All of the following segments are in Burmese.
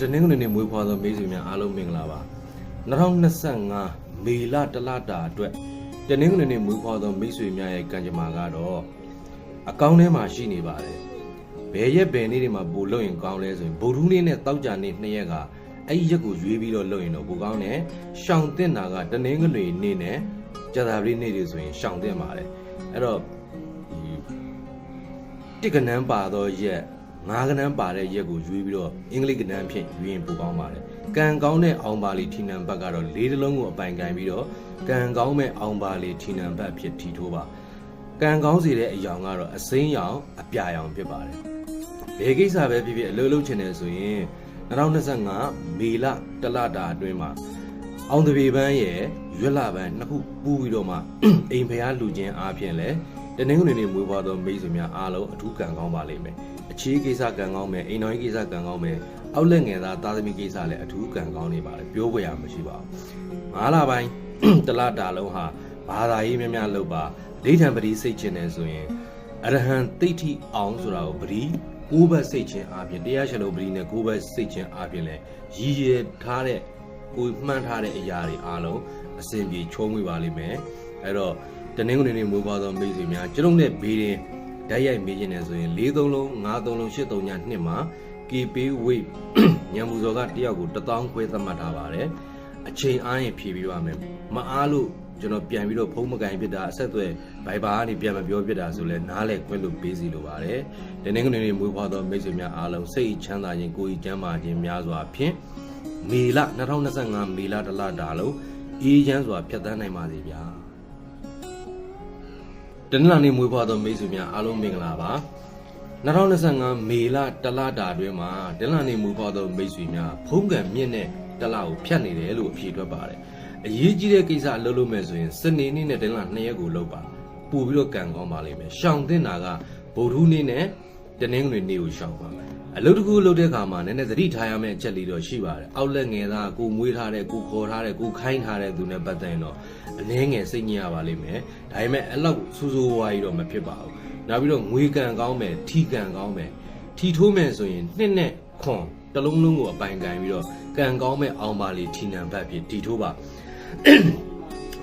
တနင်္ဂနွေနေ့မွေးဖွားသောမိတ်ဆွေများအားလုံးမင်္ဂလာပါ2025မေလတလတာအတွက်တနင်္ဂနွေနေ့မွေးဖွားသောမိတ်ဆွေများရဲ့ကံကြမ္မာကတော့အကောင်းထဲမှာရှိနေပါတယ်ဘယ်ရက်ဘယ်နေ့တွေမှာပို့လို့ရင်ကောင်းလဲဆိုရင်ဗုဒ္ဓဟူးနေ့နဲ့တောက်ကြနေ့နှစ်ရက်ကအဲ့ဒီရက်ကိုရွေးပြီးတော့လုပ်ရင်တော့ပိုကောင်းတယ်ရှောင်တင်တာကတနင်္ဂနွေနေ့နဲ့ကြာသပတေးနေ့တွေဆိုရင်ရှောင်တင်ပါတယ်အဲ့တော့ဒီတစ်ကနန်းပါသောရက် ငါးကနန်းပါတဲ့ရက်ကိုရွေးပြီးတော့အင်္ဂလိပ်ကနန်းဖြင့်ရွေးရင်ပိုကောင်းပါတယ်။ကံကောင်းတဲ့အောင်ပါလီထီနံဘတ်ကတော့လေးတလုံးကိုအပိုင်ကန်ပြီးတော့ကံကောင်းမဲ့အောင်ပါလီထီနံဘတ်ဖြစ်ထီထိုးပါ။ကံကောင်းစေတဲ့အယောင်ကတော့အစိမ်းရောင်အပြာရောင်ဖြစ်ပါတယ်။ဘယ်ကိစ္စပဲဖြစ်ဖြစ်အလုပ်လုပ်ချင်တယ်ဆိုရင်2025မေလတလတာအတွင်းမှာအောင်တပေပန်းရဲ့ရွက်လာပန်းနှစ်ခုပူးပြီးတော့မှအိမ်ဖျားလူချင်းအားဖြင့်လဲ တနင်္ဂနွေနေ့မွေးဖွားသောမိတ်ဆွေများအားလုံးအထူးကံကောင်းပါလိမ့်မယ်။အခြေကိစ္စကံကောင်းမယ်အိမ်တော်ကြီးကိစ္စကံကောင်းမယ်အောက်လက်ငယ်သားသားသမီးကိစ္စလည်းအထူးကံကောင်းနေပါလေပြောပွဲရမရှိပါဘူး။ငါးလပိုင်းတလတာလုံးဟာဘာသာရေးများများလုပ်ပါဒိဋ္ဌံပတိစိတ်ချင်းနေဆိုရင်အရဟံတိဋ္ဌိအောင်ဆိုတာကိုပတိကိုးဘက်စိတ်ချင်းအားဖြင့်တရားရှလုံးပတိနဲ့ကိုးဘက်စိတ်ချင်းအားဖြင့်လဲရည်ရည်ထားတဲ့ကိုယ်မှန်းထားတဲ့အရာတွေအားလုံးအစဉ်ပြေချုံးဝေပါလိမ့်မယ်အဲ့တော့ တနင်္ဂနွေနေ့မွေးဖွားသောမိတ်ဆွေများကျွန်တော်နဲ့ဘေးရင်ဓာတ်ရိုက်မေးခြင်းနဲ့ဆိုရင်၄သုံးလုံး၅သုံးလုံး၈သုံးညနှစ်မှာ KP weight ညံမှုစော်ကတယောက်ကို1000ခွဲသတ်မှတ်ထားပါတယ်အချိန်အားရင်ဖြည့်ပေးပါမယ်မအားလို့ကျွန်တော်ပြန်ပြီးတော့ဖုံးမကင်ဖြစ်တာအဆက်အသွယ်ဘိုင်ဘာကနေပြန်မပြောဖြစ်တာဆိုလဲနားလဲခွင့်လို့ပေးစီလိုပါတယ်တနင်္ဂနွေနေ့မွေးဖွားသောမိတ်ဆွေများအားလုံးစိတ်ချမ်းသာခြင်းကိုယ်ကြီးကျန်းမာခြင်းများစွာဖြင့်မေလ2025မေလတလတာလုံးအေးချမ်းစွာဖြတ်သန်းနိုင်ပါစေဗျာ တနင်္လာနေ့မွေးဖွားသောမိတ်ဆွေများအားလုံးမင်္ဂလာပါ2025မေလတလတာအတွင်းမှာတနင်္လာနေ့မွေးဖွားသောမိတ်ဆွေများဖုံးကံမြင့်တဲ့တလကိုဖြတ်နေတယ်လို့အဖြေထွက်ပါတယ်အရေးကြီးတဲ့ကိစ္စအလုပ်လုပ်မယ်ဆိုရင်စနေနေ့နဲ့တနင်္လာနှစ်ရက်ကိုလုပ်ပါပို့ပြီးတော့ကံကောင်းပါလိမ့်မယ်ရှောင်တင်တာကဗုဒ္ဓဟူးနေ့နဲ့တနင်္ဂနွေနေ့ကိုရှောင်ပါ အလုပ်တစ်ခုလုပ်တဲ့အခါမှာနည်းနည်းသတိထားရမယ့်အချက်လေးတော့ရှိပါတယ်။အောက်လက်ငယ်သားကိုမွေးထားတဲ့ကိုခေါ်ထားတဲ့ကိုခိုင်းထားတဲ့သူနဲ့ပတ်သက်ရင်တော့အနည်းငယ်စိတ်ညစ်ရပါလိမ့်မယ်။ဒါပေမဲ့အဲ့လောက်စူးစူးဝါးကြီးတော့မဖြစ်ပါဘူး။နောက်ပြီးတော့ငွေကံကောင်းမယ်ထီကံကောင်းမယ်ထီထိုးမယ်ဆိုရင်နှစ်နဲ့ခွန်တစ်လုံးလုံးကိုအပိုင်ကန်ပြီးတော့ကံကောင်းမဲ့အောင်ပါလေထီနံဘတ်ဖြစ်ထီထိုးပါ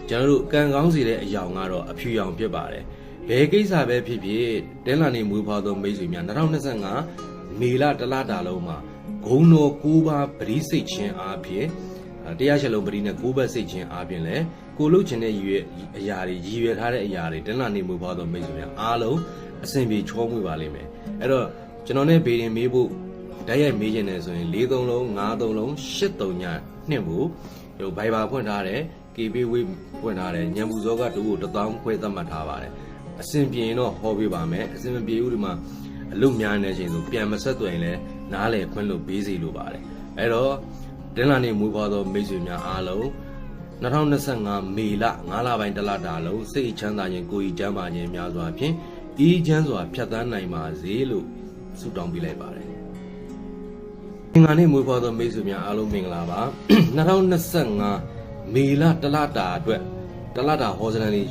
ကျွန်တော်တို့ကံကောင်းစေတဲ့အယောင်ကတော့အဖြူရောင်ဖြစ်ပါတယ်ဘယ်ကိစ္စပဲဖြစ်ဖြစ်တင်းလာနေမွေးဖွားသောမိတ်ဆွေများ2025 မေလတလတာလုံးမှာဂုံတော်၉ပါးပရိစိတ်ချင်းအားဖြင့်အဲတရားရှလုံးပရိနဲ့၉ဘတ်စိတ်ချင်းအားဖြင့်လဲကိုလုတ်ချင်တဲ့ရည်ရွယ်အရာတွေရည်ရွယ်ထားတဲ့အရာတွေတင်းလာနေမွေးဖွားသောမိတ်ဆွေများအားလုံးအစဉ်ပြေချောမွေ့ပါလိမ့်မယ်အဲ့တော့ကျွန်တော်နဲ့ဘေးရင်မေးဖို့ဓာတ်ရိုက်မေးခြင်းနဲ့ဆိုရင်၄သုံးလုံး၅သုံးလုံး၈သုံးညနှင့်ဖို့ဟိုဘိုင်ဘာဖွင့်ထားတယ် KB weight ဖွင့်ထားတယ်ညံပူဇောကတူကို1000ခွဲသတ်မှတ်ထားပါတယ်အစင်ပြေရင်တော့ဟောပေးပါမယ်အစင်မပြေဘူးဒီမှာ အလုပ်များနေချိန်ဆိုပြန်မဆက်သွယ်ရင်လည်းနားလေခွင့်လို့ပေးစီလိုပါတယ်အဲ့တော့တင်းလာနေမူပွားသောမိတ်ဆွေများအားလုံး2025မေလ9လပိုင်းတလတာလုံးစိတ်ချမ်းသာခြင်းကိုယ်ကြီးကျန်းမာခြင်းများစွာဖြင့်အေးချမ်းစွာဖြတ်သန်းနိုင်ပါစေလို့ဆုတောင်းပေးလိုက်ပါတယ်အင်္ဂါနေ့မွေးဖွားသောမိတ်ဆွေများအားလုံးမင်္ဂလာပါ2025မေလတလတာအတွက်တလတာဟောစလန်လေး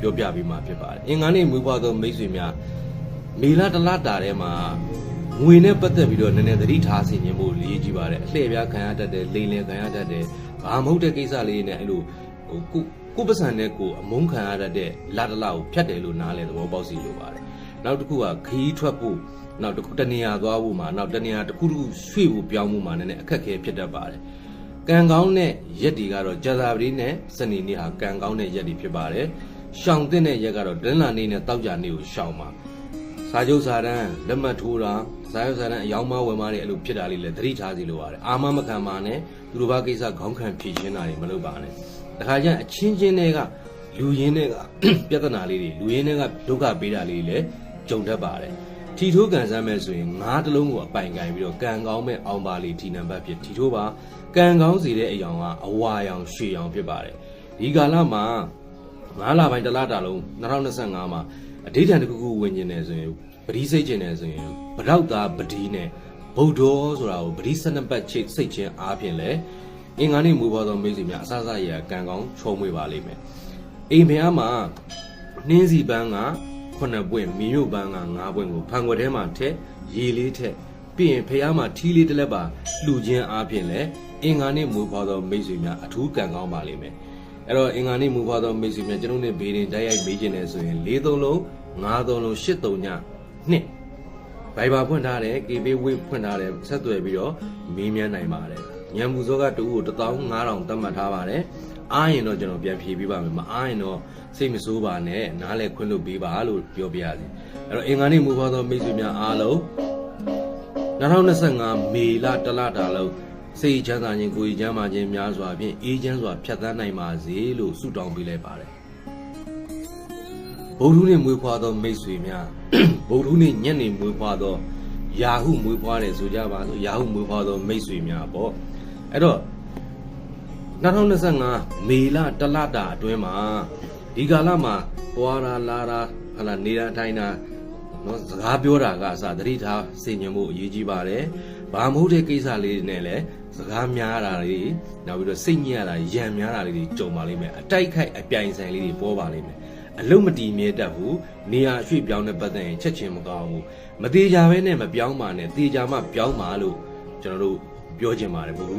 ပြောပြပေးမှာဖြစ်ပါတယ်အင်္ဂါနေ့မွေးဖွားသောမိတ်ဆွေများ မေလတလတာထဲမှာငွေနဲ့ပတ်သက်ပြီးတော့နည်းနည်းသတိထားစီခြင်းဖို့လေးကြည့်ပါတယ်အလှည့်ပြားခံရတတ်တယ်လိန်လည်ခံရတတ်တယ်ဘာမဟုတ်တဲ့ကိစ္စလေးနဲ့အဲ့လိုဟိုကိုကိုပစံနဲ့ကိုအမုန်းခံရတတ်တဲ့လာတလာကိုဖြတ်တယ်လို့နားလဲသဘောပေါက်စီလိုပါတယ်နောက်တစ်ခုကခီးထွက်ဖို့နောက်တစ်ခုတနေရာသွားဖို့မှာနောက်တနေရာတစ်ခုတစ်ခုရွှေ့ဖို့ပြောင်းဖို့မှာနည်းနည်းအခက်အခဲဖြစ်တတ်ပါတယ်ကံကောင်းတဲ့ရက်တွေကတော့ကြာသာပတိနဲ့စနေနေ့ဟာကံကောင်းတဲ့ရက်တွေဖြစ်ပါတယ်ရှောင်တဲ့ရက်ကတော့ဒလနာနေ့နဲ့တောက်ကြနေ့ကိုရှောင်ပါ စာချုပ်စာတမ်းလက်မှတ်ထိုးတာစာချုပ်စာတမ်းအယောင်မဝယ်မတွေအဲ့လိုဖြစ်တာလေးလည်းသတိထားစီလိုပါတယ်အာမမခံပါနဲ့သူတို့ဘာကိစ္စခေါင်းခံဖြေရှင်းတာတွေမလုပ်ပါနဲ့တခါကျရင်အချင်းချင်းတွေကလူရင်းတွေကပြဿနာလေးတွေလူရင်းတွေကဒုက္ခပေးတာလေးတွေလည်းကြုံတတ်ပါတယ်ထီထိုးကန်ဆမ်းမဲ့ဆိုရင်ငါးတလုံးကိုအပိုင်ကန်ပြီးတော့ကံကောင်းမဲ့အောင်ပါလီထီနံပါတ်ဖြစ်ထီထိုးပါကံကောင်းစီတဲ့အယောင်ကအဝါရောင်ရွှေရောင်ဖြစ်ပါတယ်ဒီကာလမှာငါးလပိုင်းတစ်လတာလုံး2025မှာ အဋိဌာန်တစ်ခုခုဝင်ကျင်နေဆိုရင်ပတိစိတ်ကျင်နေဆိုရင်ဗရောက်သားပတိနဲ့ဗုဒ္ဓောဆိုတာကိုပတိစနပတ်ချိတ်စိတ်ချင်းအားဖြင့်လဲအင်္ဂါနေ့မူပေါ်သောမိတ်ဆွေများအစစရကံကောင်းချုံမွေပါလိမ့်မယ်အိမ်ဖျားမှာနှင်းစီပန်းက9ပွင့်မီညိုပန်းက9ပွင့်ကိုဖန်ခွက်ထဲမှာထက်ရေလေးထက်ပြီးရင်ဖះမှာထီးလေးတစ်လက်ပါလှူခြင်းအားဖြင့်လည်းအင်္ဂါနေ့မူဖွာသောမိတ်ဆွေများအထူးကံကောင်းပါလိမ့်မယ် အဲ့တော့အင်္ဂါနေ့မူဖွာသောမိတ်ဆွေများကျွန်တော်တို့ဘေးရင်တိုက်ရိုက်မေးခြင်းနဲ့ဆိုရင်၄သုံးလုံး၅သုံးလုံး၈သုံးညနှစ်ဘိုင်ဘာဖွင့်ထားတယ် KB ဝေးဖွင့်ထားတယ်ဆက်သွယ်ပြီးတော့မေးမြန်းနိုင်ပါတယ်ညံမှုစောကတူကို15000သတ်မှတ်ထားပါတယ်အားရင်တော့ကျွန်တော်ပြန်ဖြေပေးပါမယ်မအားရင်တော့စိတ်မဆိုးပါနဲ့နားလဲခွင့်လို့ပေးပါလို့ပြောပြရစီအဲ့တော့အင်္ဂါနေ့မူဖွာသောမိတ်ဆွေများအားလုံး2025မေလတလတာလုံး စိတ်ချမ်းသာခြင်းကိုယ်ကြီးချမ်းသာခြင်းများစွာဖြင့်အေးချမ်းစွာဖြတ်သန်းနိုင်ပါစေလို့ဆုတောင်းပေးလိုက်ပါတယ်ဗုဒ္ဓနှင့်မွေးဖွားသောမိတ်ဆွေများဗုဒ္ဓနှင့်ညက်နေမွေးဖွားသောယာဟုမွေးဖွားတယ်ဆိုကြပါစို့ယာဟုမွေးဖွားသောမိတ်ဆွေများပေါ့အဲ့တော့2025မေလတလတာအတွင်းမှာဒီကာလမှာသွားတာလာတာဟလာနေတာထိုင်တာနော်စကားပြောတာကအစသတိထားစင်ញံမှုအရေးကြီးပါတယ်။ ဘာမဟုတ်တဲ့ကိစ္စလေးတွေနဲ့လည်းစကားများတာတွေနောက်ပြီးတော့စိတ်ညစ်ရတာရံများတာလေးတွေကြုံပါလိမ့်မယ်။အတိုက်ခိုက်အပြိုင်ဆိုင်လေးတွေပေါ်ပါလိမ့်မယ်။အလုံးမတီမြဲတတ်ဘူး။နေရာအရွှေ့ပြောင်းတဲ့ပတ်သက်ရင်ချက်ချင်းမကောင်းဘူး။မသေးကြဘဲနဲ့မပြောင်းပါနဲ့သေကြမှပြောင်းပါလို့ကျွန်တော်တို့ပြောချင်ပါတယ်ဘုရား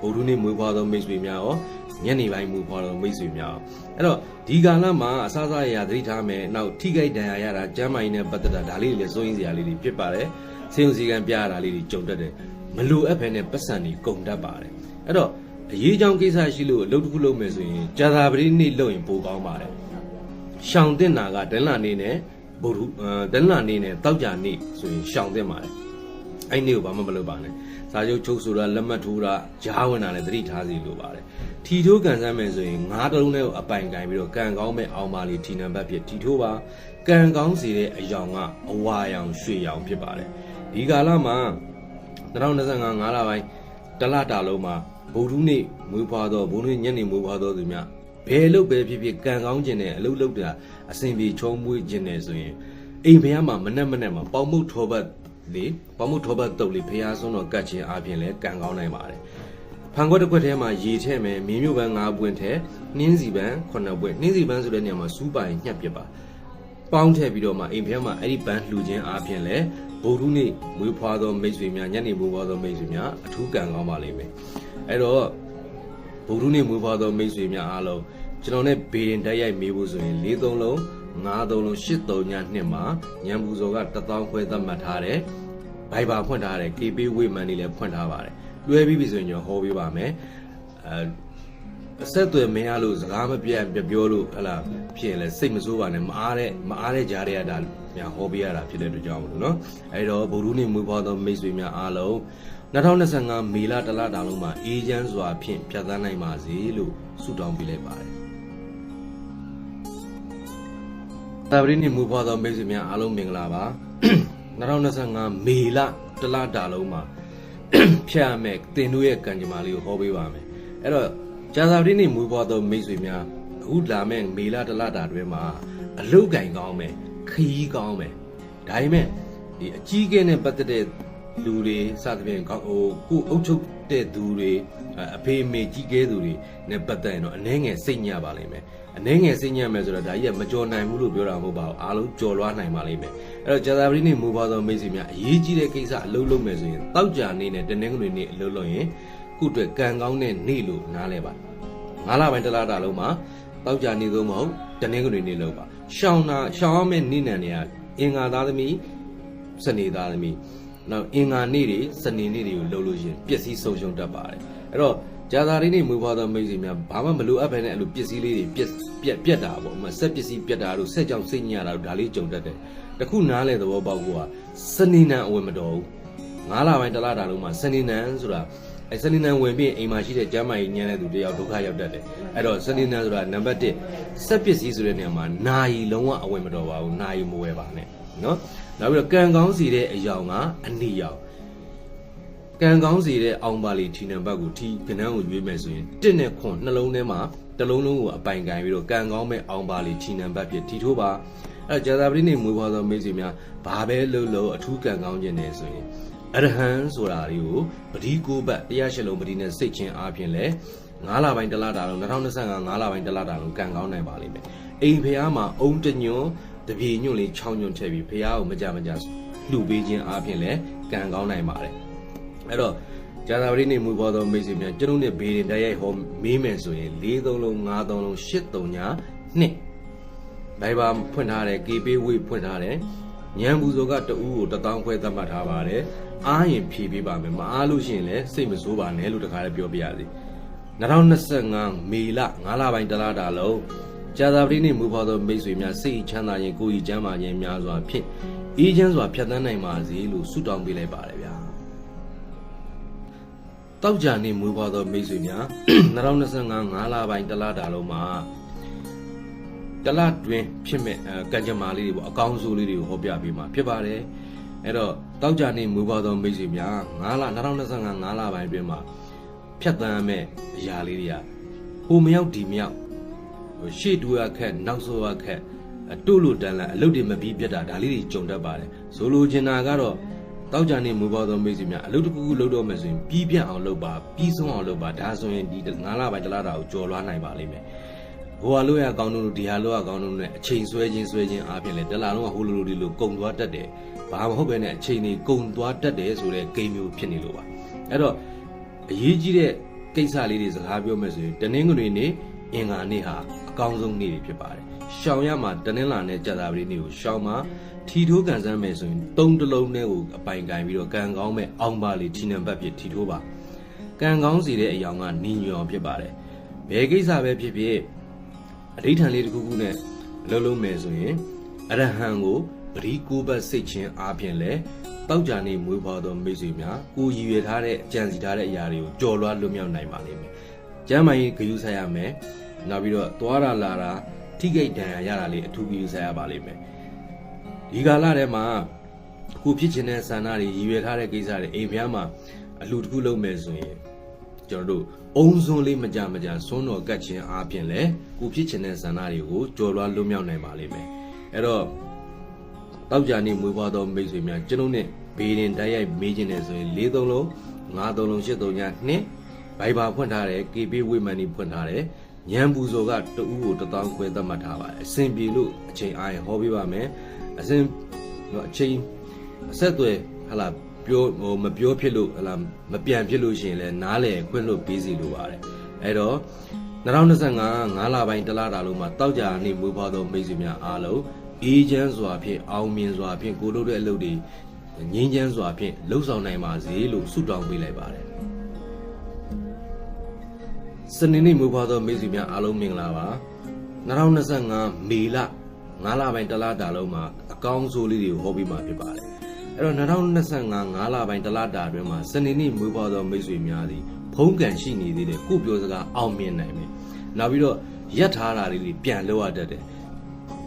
ဘုရားနေ့မွေးဖွားသောမိတ်ဆွေများရောညနေပိုင်းမွေးဖွားသောမိတ်ဆွေများရောအဲ့တော့ဒီကာလမှာအစားအစာရရသတိထားမယ်နောက်ထိခိုက်ဒဏ်ရာရတာကျမ်းမာရေးနဲ့ပတ်သက်တာဒါလေးတွေလည်းစိုးရင်စရာလေးတွေဖြစ်ပါတယ် ဆေးရုံစည်းကမ်းပြရတာလေးတွေကြုံတတ်တယ်မလိုအပ်ဘဲနဲ့ပတ်စံတွေကုန်တတ်ပါတယ်အဲ့တော့အရေးကြောင်းကိစ္စရှိလို့အလုပ်တစ်ခုလုပ်မယ်ဆိုရင်ဂျာသာပတိနေ့လုပ်ရင်ပိုကောင်းပါတယ်ရှောင်တင်တာကဒလန်နေနဲ့ဗုဒ္ဓအဲဒလန်နေနဲ့တောက်ကြနေ့ဆိုရင်ရှောင်တင်ပါတယ်အဲ့ဒီကိုဘာမှမလုပ်ပါနဲ့စာချုပ်ချုပ်ဆိုတာလက်မှတ်ထိုးတာကြားဝင်တာလည်းသတိထားစီလိုပါတယ်ထီထိုးကန်ဆန်းမယ်ဆိုရင်ငါးတလုံးနဲ့အပိုင်ကင်ပြီးတော့ကန်ကောင်းမဲ့အောင်ပါလီထီနံပါတ်ဖြစ်ထီထိုးပါကန်ကောင်းစီတဲ့အယောင်ကအဝါရောင်ရွှေရောင်ဖြစ်ပါတယ် ဒီကာလမှာ2025ငါးလပိုင်းတလတာလုံးမှာဗုဒ္ဓနေ့မွေးဖွားသောဘုန်းကြီးညနေမွေးဖွားသောသူများဘယ်လုပ်ပဲဖြစ်ဖြစ်ကန်ကောင်းခြင်းနဲ့အလုပ်လုပ်တာအစဉ်ပြေချုံမွေးခြင်းနဲ့ဆိုရင်အိမ်ဘုရားမှာမနဲ့မနဲ့မှာပေါင်မှုထောပတ်လေပေါင်မှုထောပတ်တုပ်လေးဖះဆုံးတော်ကတ်ခြင်းအပြင်လဲကန်ကောင်းနိုင်ပါတယ်ဖန်ခွက်တစ်ခွက်ထဲမှာရေထည့်မယ်မင်းမျိုးပန်း၅ပွင့်ထဲနှင်းစီပန်း9ပွင့်နှင်းစီပန်းဆိုတဲ့နေရာမှာစူးပိုင်ညှက်ပြပါပေါင်းထည့်ပြီးတော့မှအိမ်ဖျက်မှာအဲ့ဒီဘန်းလှူခြင်းအားဖြင့်လဲ ဗုဒ္ဓနေ့မွေးဖွားသောမိတ်ဆွေများညနေမွေးဖွားသောမိတ်ဆွေများအထူးကံကောင်းပါလိမ့်မယ်အဲ့တော့ဗုဒ္ဓနေ့မွေးဖွားသောမိတ်ဆွေများအားလုံးကျွန်တော်နဲ့ဘေရင်တိုက်ရိုက်မေးဖို့ဆိုရင်၄သုံးလုံး၅သုံးလုံး၈သုံးညနှစ်မှာညံပူဇော်က1000ခွဲသတ်မှတ်ထားတယ်ဘိုင်ဘာဖွင့်ထားတယ် KP ဝေမန်နေလည်းဖွင့်ထားပါတယ်လွဲပြီးပြီဆိုရင်ကျွန်တော်ဟောပေးပါမယ်အဲ အဆက်အသွယ်မရလို့စကားမပြတ်ပြပြောလို့ဟလာဖြစ်ရင်လည်းစိတ်မဆိုးပါနဲ့မအားတဲ့မအားတဲ့ကြားတွေကဒါညာဟောပေးရတာဖြစ်တဲ့အတွက်ကြောင့်မလို့နော်အဲတော့ဗုဒ္ဓနေ့မွေးဖွားသောမိတ်ဆွေများအားလုံး2025မေလတလတာလုံးမှာအေးချမ်းစွာဖြင့်ဖြတ်သန်းနိုင်ပါစေလို့ဆုတောင်းပေးလိုက်ပါတယ်သာပတိနေ့မွေးဖွားသောမိတ်ဆွေများအားလုံးမင်္ဂလာပါ2025မေလတလတာလုံးမှာဖြတ်ရမယ်တင်တို့ရဲ့ကံကြမ္မာလေးကိုဟောပေးပါမယ်အဲ့တော့ ဂျာသာပတိနေ့မွေးဖွားသောမိတ်ဆွေများအခုလာမဲ့မေလတလတာတွင်မှာအလုတ်ကင်ကောင်းမယ်ခရီးကောင်းမယ်ဒါပေမဲ့ဒီအကြီးကဲနဲ့ပတ်သက်တဲ့လူတွေစသဖြင့်ကောင်းဟိုကိုအုပ်ချုပ်တဲ့သူတွေအဖေအမေကြီးကဲသူတွေနဲ့ပတ်သက်ရင်တော့အနှဲငယ်စိတ်ညစ်ပါလိမ့်မယ်အနှဲငယ်စိတ်ညစ်မယ်ဆိုတော့ဒါကြီးကမကြော်နိုင်ဘူးလို့ပြောတာမဟုတ်ပါဘူးအားလုံးကြော်လွှားနိုင်ပါလိမ့်မယ်အဲ့တော့ဂျာသာပတိနေ့မူပါသောမိတ်ဆွေများအရေးကြီးတဲ့ကိစ္စအလုပ်လုပ်မယ်ဆိုရင်တောက်ကြနေနဲ့တနင်္ဂနွေနေ့အလုပ်လုပ်ရင် ခုအတွက်ကံကောင်းတဲ့နေ့လို့နားလဲပါငါးလပိုင်းတစ်လတာလုံးမှာတောက်ကြနေသုံးမဟုတ်တနင်္ဂနွေနေ့လုပ်ပါရှောင်းတာရှောင်းရမယ့်နေ့နံတွေကအင်္ဂါသားသမီးစနေသားသမီးနောက်အင်္ဂါနေ့တွေစနေနေ့တွေကိုလုပ်လို့ရှရင်ပျက်စီးဆုံးရှုံးတတ်ပါတယ်အဲ့တော့ဂျာသာရင်းနေမွေးဖွားသောမိတ်ဆွေများဘာမှမလိုအပ်ဘဲနဲ့အဲ့လိုပစ္စည်းလေးတွေပြက်ပြက်ပြက်တာပေါ့ဥပမာဆက်ပစ္စည်းပြက်တာတို့ဆက်ကြောင်စိတ်ညစ်ရတာတို့ဒါလေးကြုံတတ်တယ်တခုနားလဲသဘောပေါက်ဖို့ကစနေနံအဝင်မတော်ဘူးငါးလပိုင်းတစ်လတာလုံးမှာစနေနံဆိုတာ အဲစနေနံဝင်ပြီးအိမ်မှာရှိတဲ့ကျမ်းမာရေးညံတဲ့သူတယောက်ဒုက္ခရောက်တတ်တယ်အဲ့တော့စနေနံဆိုတာနံပါတ်1ဆက်ပစ္စည်းဆိုတဲ့နေရာမှာနာယီလုံးဝအဝင်မတော်ပါဘူးနာယီမဝယ်ပါနဲ့နော်နောက်ပြီးတော့ကံကောင်းစီတဲ့အယောင်ကအနီယောင်ကံကောင်းစေတဲ့အောင်ပါလီထီနံဘတ်ကိုထီကနန်းကိုရွေးမယ်ဆိုရင်တစ်နဲ့ခွန်နှလုံးထဲမှာတစ်လုံးလုံးကိုအပိုင်ကန်ပြီးတော့ကံကောင်းမဲ့အောင်ပါလီထီနံဘတ်ဖြစ်ထီထိုးပါအဲကြာသာပတိနေ့မွေးဖွားသောမိတ်ဆွေများဘာပဲလုပ်လို့အထူးကံကောင်းခြင်းနဲ့ဆိုရင် အရဟံဆိုတာတွေကိုပတိကိုဘတ်တရားရှိလုံးပတိနဲ့စိတ်ချင်းအားဖြင့်လဲ9လပိုင်းတလတာလုံး2025 9လပိုင်းတလတာလုံးကံကောင်းနိုင်ပါလိမ့်မယ်အိမ်ဖះမှာအုံတညွန်းတပြေညွန့်လေး6ညွန့်ထည့်ပြီးဖះကိုမကြမကြလှူပေးခြင်းအားဖြင့်လဲကံကောင်းနိုင်ပါတယ်အဲ့တော့ဂျာသာပတိနေမူပေါ်သောမိတ်ဆွေများကျွန်တော်နဲ့ဘေးရင်တိုက်ရိုက်ဟောမေးမယ်ဆိုရင်၄သုံးလုံး၅သုံးလုံး၈သုံးညာနှစ်ဘိုင်ဘာဖွင့်ထားတယ် KB ဝေးဖွင့်ထားတယ်ညံဘူးစောကတူကိုတထောင်ခွဲသတ်မှတ်ထားပါတယ် အားရင်ဖြည့်ပေးပါမယ်မအားလို့ရှိရင်လည်းစိတ်မဆိုးပါနဲ့လို့တခါလည်းပြောပြရစီ2025မေလ9လပိုင်းတလားတာလုံးကြာသာပတိနေ့မူဖော်သောမိတ်ဆွေများစိတ်ချမ်းသာခြင်းကိုယ်ဤချမ်းသာခြင်းများစွာဖြင့်အေးချမ်းစွာဖြတ်သန်းနိုင်ပါစေလို့ဆုတောင်းပေးလိုက်ပါတယ်ဗျာတောက်ကြနေ့မူဖော်သောမိတ်ဆွေများ2025 9လပိုင်းတလားတာလုံးမှာတလတွင်ဖြစ်မဲ့အဲကံကြမ္မာလေးတွေပေါ့အကောင်းဆုံးလေးတွေကိုဟောပြပေးမှာဖြစ်ပါတယ်အဲ့တော့ တောက်ကြနေ့မူဖော်သောမိတ်ဆွေများ9လ2025 9လပိုင်းအတွင်းမှာဖြတ်သန်းမဲ့အရာလေးတွေကဟိုမရောက်ဒီမရောက်ဟိုရှေ့တူရခက်နောက်ဆိုရခက်အတုလို့တန်လန်အလုပ်တွေမပြီးပြတ်တာဒါလေးတွေကြုံတတ်ပါတယ်ဆိုလိုချင်တာကတော့တောက်ကြနေ့မူဖော်သောမိတ်ဆွေများအလုပ်တစ်ခုခုလုပ်တော့မယ်ဆိုရင်ပြီးပြတ်အောင်လုပ်ပါပြီးဆုံးအောင်လုပ်ပါဒါဆိုရင်ဒီ9လပိုင်းတလတာကိုကြော်လွှားနိုင်ပါလိမ့်မယ် ဟိုဟာလို့ရအကောင်းတို့ဒီဟာလို့ရအကောင်းတို့နဲ့အချိန်ဆွဲခြင်းဆွဲခြင်းအားဖြင့်လေတလာလုံးကဟိုလိုလိုဒီလိုကုံသွားတတ်တယ်ဘာမဟုတ်ပဲနဲ့အချိန်တွေကုံသွားတတ်တယ်ဆိုတဲ့ဂိမ်းမျိုးဖြစ်နေလို့ပါအဲ့တော့အရေးကြီးတဲ့ကိစ္စလေးတွေစကားပြောမယ်ဆိုရင်တနင်္ဂနွေနေ့အင်္ဂါနေ့ဟာအကောင်းဆုံးနေ့တွေဖြစ်ပါတယ်ရှောင်ရမှာတနင်္လာနဲ့ကြာသပတေးနေ့ကိုရှောင်မှာထီထိုးကန်ဆန်းမယ်ဆိုရင်သုံးတလုံးနဲ့ကိုအပိုင်ကင်ပြီးတော့ကံကောင်းမဲ့အောင်ပါလေးထီနံပတ်ဖြစ်ထီထိုးပါကံကောင်းစီတဲ့အယောင်ကနီညော်ဖြစ်ပါတယ်ဘယ်ကိစ္စပဲဖြစ်ဖြစ် အဋိဌာန်လေးတစ်ခုခုနဲ့အလုပ်လုပ်မယ်ဆိုရင်အရဟံကိုပရိကိုဘတ်စိတ်ချင်းအားဖြင့်လဲတောက်ကြနေမွေးဖွားသောမိတ်ဆွေများကိုရည်ရွယ်ထားတဲ့အကြံစီထားတဲ့အရာတွေကိုကြော်လွှားလွတ်မြောက်နိုင်ပါလိမ့်မယ်။ကျမ်းမာရေးဂရုစိုက်ရမယ်။နောက်ပြီးတော့သွားတာလာတာထိကိတ်ဒဏ်ရာရတာလေးအထူးဂရုစိုက်ရပါလိမ့်မယ်။ဒီကာလထဲမှာကိုဖြစ်ချင်တဲ့ဆန္ဒတွေရည်ရွယ်ထားတဲ့ကိစ္စတွေအိမ်ဖျားမှာအလှူတစ်ခုလုပ်မယ်ဆိုရင် ကျွန်တော်တို့အုံစွန်းလေးမကြမကြစွန်းတော်ကတ်ခြင်းအားဖြင့်လည်းကိုဖြစ်ချင်တဲ့ဆန္ဒတွေကိုကြော်လွှားလွတ်မြောက်နိုင်ပါလိမ့်မယ်အဲ့တော့တောက်ကြနေမွေးဖွားသောမိတ်ဆွေများကျွန်တော်နဲ့ဘေးရင်တိုက်ရိုက်မေးခြင်းနဲ့ဆိုရင်၄သုံးလုံး၅သုံးလုံး၈သုံးညနှစ်ဘိုင်ဘာဖွင့်ထားတယ် KB ဝိမန်နီဖွင့်ထားတယ်ညံပူစောကတူဦးကိုတစ်တောင်းခွဲသတ်မှတ်ထားပါတယ်အစဉ်ပြေလို့အချိန်အားရင်ဟောပေးပါမယ်အစဉ်အချိန်အဆက်အသွယ်ဟလာ ပြောဟိုမပြောဖြစ်လို့ဟလာမပြန်ဖြစ်လို့ရှိရင်လည်းနားလေခွင့်လို့ပေးစီလိုပါတယ်အဲ့တော့2025 9လပိုင်းတလတာလုံးမှာတောက်ကြနေမွေးဖွားသောမိတ်ဆွေများအားလုံးအေးချမ်းစွာဖြင့်အောင်မြင်စွာဖြင့်ကိုတို့တဲ့အလုပ်တွေငြင်းချမ်းစွာဖြင့်လှုပ်ဆောင်နိုင်ပါစေလို့ဆုတောင်းပေးလိုက်ပါတယ်စနေနေ့မွေးဖွားသောမိတ်ဆွေများအားလုံးမင်္ဂလာပါ2025မေလ9လပိုင်းတလတာလုံးမှာအကောင်းဆုံးလေးတွေကိုဟောပြီးမှဖြစ်ပါတယ် အဲ့တော့2025 9လပိုင်းတလတာအတွင်းမှာစနေနေ့မွေးဖွားသောမိတ်ဆွေများသည်ဖုံးကန်ရှိနေသေးတယ်ကိုပြောစကားအောင်မြင်နိုင်မယ်နောက်ပြီးတော့ရက်ထားတာလေးတွေပြန်လောက်ရတတ်တယ်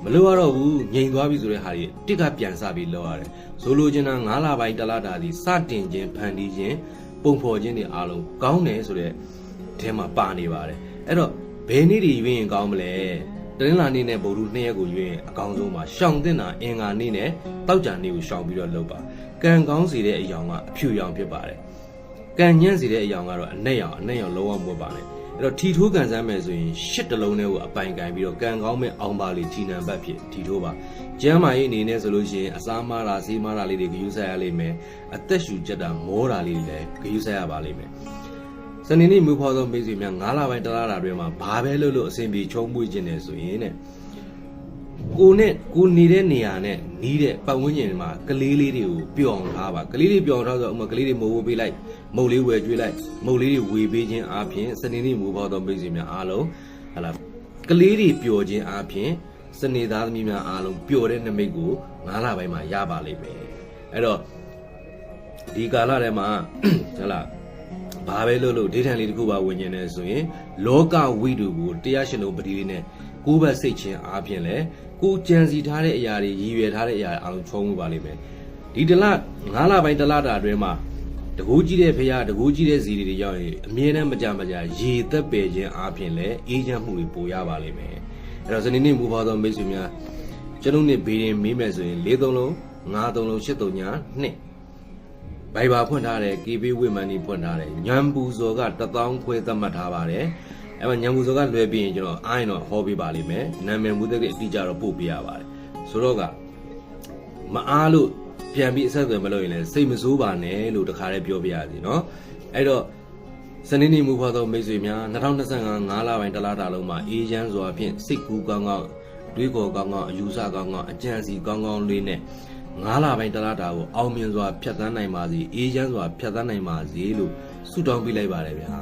မလို့ရတော့ဘူးငြိမ်သွားပြီဆိုတဲ့ဟာတွေတစ်ကပြန်စပြီးလောက်ရတယ်ဆိုလိုချင်တာ9လပိုင်းတလတာသည်စတင်ခြင်းဖန်တီးခြင်းပုံဖော်ခြင်းတွေအားလုံးကောင်းတယ်ဆိုတဲ့အဲမှာပါနေပါတယ်အဲ့တော့ဘယ်နေ့တွေရွေးရင်ကောင်းမလဲ တနင်္လာနေ့နဲ့ဗုဒ္ဓနှစ်ရက်ကိုရွေးရင်အကောင်းဆုံးပါရှောင်တင်တာအင်္ဂါနေ့နဲ့တောက်ကြနေ့ကိုရှောင်ပြီးတော့လုပ်ပါကံကောင်းစီတဲ့အယောင်ကအဖြူရောင်ဖြစ်ပါတယ်ကံညံ့စီတဲ့အယောင်ကတော့အနက်ရောင်အနက်ရောင်လုံးဝမဟုတ်ပါနဲ့အဲ့တော့ထီထိုးကန်ဆန်းမယ်ဆိုရင်ရှစ်တလုံးနဲ့ကိုအပိုင်ကန်ပြီးတော့ကံကောင်းမဲ့အောင်ပါလေးထီနံပတ်ဖြစ်ထီထိုးပါကျမ်းမာရေးအနေနဲ့ဆိုလို့ရှိရင်အစားမားတာဆေးမားတာလေးတွေဂရုစိုက်ရလိမ့်မယ်အသက်ရှူကြက်တာမောတာလေးတွေလည်းဂရုစိုက်ရပါလိမ့်မယ် စနေနေ့မြို့ဖော်သောမိတ်ဆွေများ9လပိုင်းတလားတာတွေမှာဘာပဲလုပ်လို့အဆင်ပြေချုံးမွေ့ခြင်းနေဆိုရင်တဲ့ကိုနဲ့ကိုနေတဲ့နေရာနဲ့နီးတဲ့ပတ်ဝန်းကျင်မှာကလေးလေးတွေကိုပျော်အောင်ထားပါကလေးလေးပျော်အောင်ထားဆိုဥမာကလေးတွေမိုးဝေးပေးလိုက်မုတ်လေးဝယ်ကျွေးလိုက်မုတ်လေးတွေဝေပေးခြင်းအားဖြင့်စနေနေ့မြို့ဖော်သောမိတ်ဆွေများအားလုံးဟလာကလေးတွေပျော်ခြင်းအားဖြင့်စနေသားသမီးများအားလုံးပျော်တဲ့နမိတ်ကို9လပိုင်းမှာရပါလိမ့်မယ်အဲ့တော့ဒီကာလထဲမှာဟလာ ဘာပဲလို့လို့ဒေထန်လေးတစ်ခုပါဝင်ကျင်နေဆိုရင်လောကဝိတုကိုတရားရှင်လုံးပတိလေးနဲ့ကိုယ်ဘက်စိတ်ချင်းအားဖြင့်လဲကိုကြံစီထားတဲ့အရာတွေရည်ရွယ်ထားတဲ့အရာအားလုံးချုံးမှုပါလိမ့်မယ်ဒီတလ9လပိုင်းတလတာအတွင်းမှာတကူးကြီးတဲ့ဖရာတကူးကြီးတဲ့ဇီတွေရောက်ရင်အမြဲတမ်းမကြမကြရေသက်ပယ်ခြင်းအားဖြင့်လဲအေးချမ်းမှုတွေပိုရပါလိမ့်မယ်အဲ့တော့စနေနေ့မူပါသောမိတ်ဆွေများကျွန်တော်နဲ့ဘေးရင်မေးမယ်ဆိုရင်၄သုံးလုံး၅သုံးလုံး၈သုံးညာ2 ဘိုင်ဘာဖွင့်ထားတယ် KB ဝိမန်နီဖွင့်ထားတယ်ညံပူဇော်က1000ခွဲသတ်မှတ်ထားပါတယ်အဲ့မှာညံပူဇော်ကလွယ်ပြီးရင်ကျွန်တော်အားရင်တော့ဟောပေးပါလိမ့်မယ်နာမည်မူသက်တဲ့အတိအကျတော့ပို့ပေးရပါတယ်ဆိုတော့ကမအားလို့ပြန်ပြီးအဆက်အသွယ်မလုပ်ရင်လည်းစိတ်မဆိုးပါနဲ့လို့တခါတည်းပြောပြရစီနော်အဲ့တော့စနေနေ့မူဖော်သောမိတ်ဆွေများ2025 9လပိုင်းတလားတာလုံးမှာအေးချမ်းစွာဖြင့်စိတ်ကူးကောင်းကောင်းတွေးခေါ်ကောင်းကောင်းအယူဆကောင်းကောင်းအကြံစီကောင်းကောင်းလေးနဲ့ 9လပိုင်းတလားတာကိုအောင်မြင်စွာဖြတ်သန်းနိုင်ပါစေအေးချမ်းစွာဖြတ်သန်းနိုင်ပါစေလို့ဆုတောင်းပေးလိုက်ပါတယ်ဗျာ